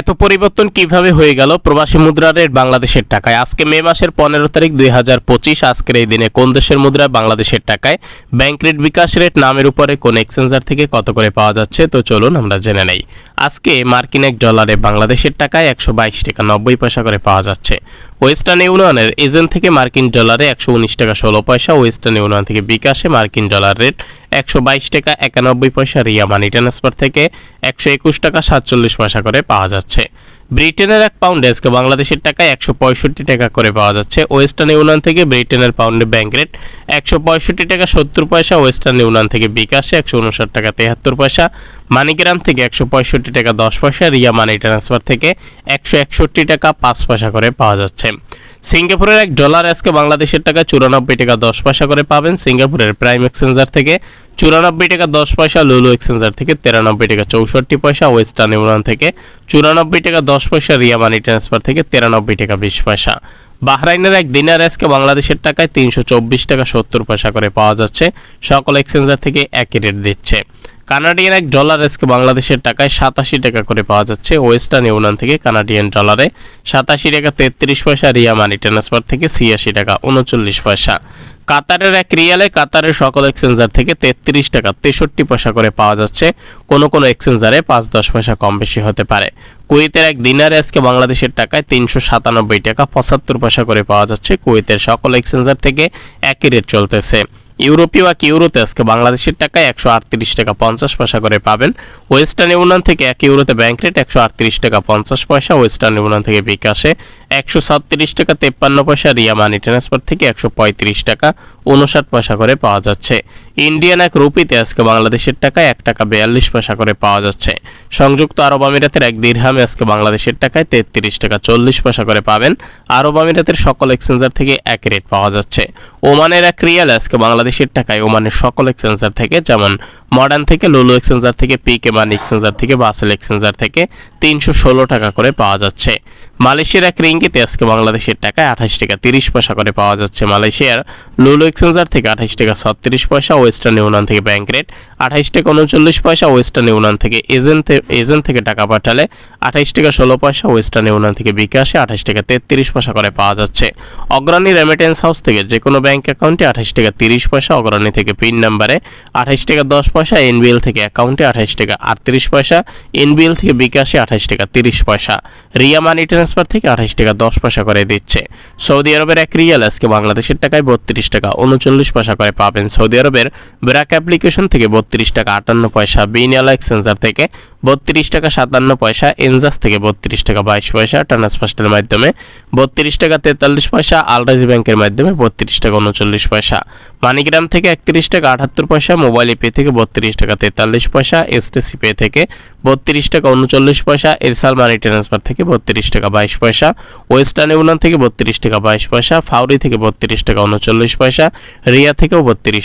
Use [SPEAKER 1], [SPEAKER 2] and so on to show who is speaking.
[SPEAKER 1] এত পরিবর্তন কীভাবে হয়ে গেল? প্রবাসী মুদ্রা রেট বাংলাদেশের টাকায়। আজকে মে মাসের পনেরো তারিখ দুই হাজার পঁচিশ। আজকের এই দিনে কোন দেশের মুদ্রা বাংলাদেশের টাকায়? ব্যাংক রেট বিকাশ রেট নামের উপরে কোন এক্সচেঞ্জার থেকে কত করে পাওয়া যাচ্ছে? তো চলুন আমরা জেনে নেই। আজকে মার্কিন এক ডলারে বাংলাদেশের টাকায় একশো বাইশ টাকা নব্বই পয়সা করে পাওয়া যাচ্ছে। ওয়েস্টার্ন ইউনিয়নের এজেন্ট থেকে মার্কিন ডলারে একশো উনিশ টাকা ষোলো পয়সা, ওয়েস্টার্ন ইউনিয়ন থেকে বিকাশে মার্কিন ডলার রেট একশো বাইশ টাকা একানব্বই পয়সা, রিয়া মানি ট্রান্সফার থেকে একশো একুশ টাকা সাতচল্লিশ পয়সা করে পাওয়া যাচ্ছে। ব্রিটেনের এক পাউন্ড আজকে বাংলাদেশের টাকায় একশো পঁয়ষট্টি টাকা করে পাওয়া যাচ্ছে। ওয়েস্টার্ন ইউনিয়ন থেকে ব্রিটেনের পাউন্ডে ব্যাংক রেট একশো পঁয়ষট্টি টাকা সত্তর পয়সা ওয়েস্টার্ন ইউনিয়ন থেকে বিকাশে একশো উনষাট টাকা তেহাত্তর পয়সা, মানিগ্রাম থেকে একশো পঁয়ষট্টি টাকা দশ পয়সা, রিয়া মানি ট্রান্সফার থেকে একশো একষট্টি টাকা পাঁচ পয়সা করে পাওয়া যাচ্ছে। সিঙ্গাপুরের এক ডলার আজকে বাংলাদেশের টাকা চুরানব্বই টাকা দশ পয়সা করে পাবেন। সিঙ্গাপুরের প্রাইম এক্সচেঞ্জার থেকে চুরানব্বই টাকা দশ পয়সা, লুলু এক্সচেঞ্জার থেকে তিরানব্বই টাকা চৌষট্টি পয়সা, ওয়েস্টার্ন ইউনিয়ন থেকে চুরানব্বই টাকা দশ পয়সা, রিয়া মানি ট্রান্সফার থেকে তিরানব্বই টাকা বিশ পয়সা। বাহরাইনের এক দিনার আজকে বাংলাদেশের টাকায় তিনশো চব্বিশ টাকা সত্তর পয়সা করে পাওয়া যাচ্ছে। সকল এক্সচেঞ্জার থেকে একই রেট দিচ্ছে। কানাডিয়ান এক ডলার আজকে বাংলাদেশের টাকায় সাতাশি টাকা করে পাওয়া যাচ্ছে। ওয়েস্টার্ন ইউনিয়ন থেকে কানাডিয়ান ডলারে সাতাশি টাকা তেত্রিশ পয়সা, রিয়া মানি ট্রান্সফার থেকে ছিয়াশি টাকা উনচল্লিশ পয়সা। কাতারের এক রিয়ালে কাতারের সকল এক্সচেঞ্জার থেকে তেত্রিশ টাকা তেষট্টি পয়সা করে পাওয়া যাচ্ছে। কোনো কোনো এক্সচেঞ্জারে পাঁচ দশ পয়সা কম বেশি হতে পারে। কুয়েতের এক দিনারে আজকে বাংলাদেশের টাকায় তিনশো সাতানব্বই টাকা পঁচাত্তর পয়সা করে পাওয়া যাচ্ছে। কুয়েতের সকল এক্সচেঞ্জার থেকে একই রেট চলতেছে। ইউরোপীয় এক ইউরোতে আজকে বাংলাদেশের টাকায় একশো আটত্রিশ টাকা পঞ্চাশ পয়সা করে পাবেন। ওয়েস্টার্ন ইউনিয়ন থেকে এক ইউরোতে ব্যাংক রেট একশো আটত্রিশ টাকা পঞ্চাশ পয়সা, ওয়েস্টার্ন ইউনিয়ন থেকে বিকাশে একশো সাতত্রিশ টাকা তেপ্পান্ন পয়সা, রিয়া মানি ট্রান্সফার থেকে একশো পঁয়ত্রিশ টাকা, উনষাট পয়সা করে পাওয়া যাচ্ছে। ইন্ডিয়ান এক রুপিতে আজকে বাংলাদেশের টাকায় এক টাকা বিয়াল্লিশ পয়সা করে পাওয়া যাচ্ছে। সংযুক্ত আরব আমিরাতের এক দীর্হামে আজকে বাংলাদেশের টাকায় তেত্রিশ টাকা চল্লিশ পয়সা করে পাবেন। আরব আমিরাতের সকল এক্সচেঞ্জার থেকে এক রেট পাওয়া যাচ্ছে। ওমানের এক রিয়াল আজকে বাংলাদেশের টাকায় ওমানের সকল এক্সচেঞ্জার থেকে, যেমন মডার্ন থেকে, লুলু এক্সচেঞ্জার থেকে, পিকে মানি এক্সচেঞ্জার থেকে, বাসেল এক্সচেঞ্জার থেকে তিনশো ষোলো টাকা করে পাওয়া যাচ্ছে। মালয়েশিয়ার এক রিঙ্গিতে আজকে বাংলাদেশের টাকায় আঠাশ টাকা তিরিশ পয়সা করে পাওয়া যাচ্ছে মালয়েশিয়ার। লুলু এক্সচেঞ্জার থেকে আঠাশ টাকা ছত্রিশ পয়সা ওয়েস্টার্ন ইউনিয়ন থেকে ব্যাংক রেট আঠাশ টাকা উনচল্লিশ পয়সা ওয়েস্টার্ন ইউনিয়ন থেকে এজেন্ট এজেন্ট থেকে টাকা পাঠালে আঠাশ টাকা ষোলো পয়সা ওয়েস্টার্ন ইউনিয়ন থেকে বিকাশে আঠাশ টাকা তেত্রিশ পয়সা করে পাওয়া যাচ্ছে। অগ্রণী রেমিটেন্স হাউস থেকে যে কোনো ব্যাংক অ্যাকাউন্টে আঠাশ টাকা তিরিশ পয়সা, অগ্রণী থেকে পিন নাম্বারে আঠাইশ টাকা দশ পয়সা এনবিএল থেকে অ্যাকাউন্টে আঠাশ টাকা আটত্রিশ পয়সা এনবিএল থেকে বিকাশে আঠাশ টাকা তিরিশ পয়সা। রিয়া মানি ট্রান্সফার থেকে আঠাইশ টাকা দশ পয়সা করে দিচ্ছে। সৌদি আরবের এক রিয়াল আজকে বাংলাদেশের টাকায় বত্রিশ টাকা উনচল্লিশ পয়সা করে পাবেন। সৌদি আরবের ব্র্যাক অ্যাপ্লিকেশন থেকে বত্রিশ টাকা আটান্ন পয়সা বিনিয়ালা এক্সচেঞ্জার থেকে বত্রিশ টাকা সাতান্ন পয়সা এনজাস থেকে বত্রিশ টাকা বাইশ পয়সা ট্রান্সফার্স্টের মাধ্যমে বত্রিশ টাকা তেতাল্লিশ পয়সা আলরাজি ব্যাংকের মাধ্যমে বত্রিশ টাকা উনচল্লিশ পয়সা মানিগ্রাম থেকে একত্রিশ টাকা আটাত্তর পয়সা মোবাইল পে থেকে বত্রিশ টাকা তেতাল্লিশ পয়সা এসটিসি পে থেকে বত্রিশ টাকা উনচল্লিশ পয়সা এরসাল মানি ট্রান্সফার থেকে বত্রিশ টাকা বাইশ পয়সা ওয়েস্টার্ন ইউনিয়ন থেকে বত্রিশ টাকা বাইশ পয়সা ফাউরি থেকে বত্রিশ টাকা উনচল্লিশ পয়সা রিয়া থেকেও বত্রিশ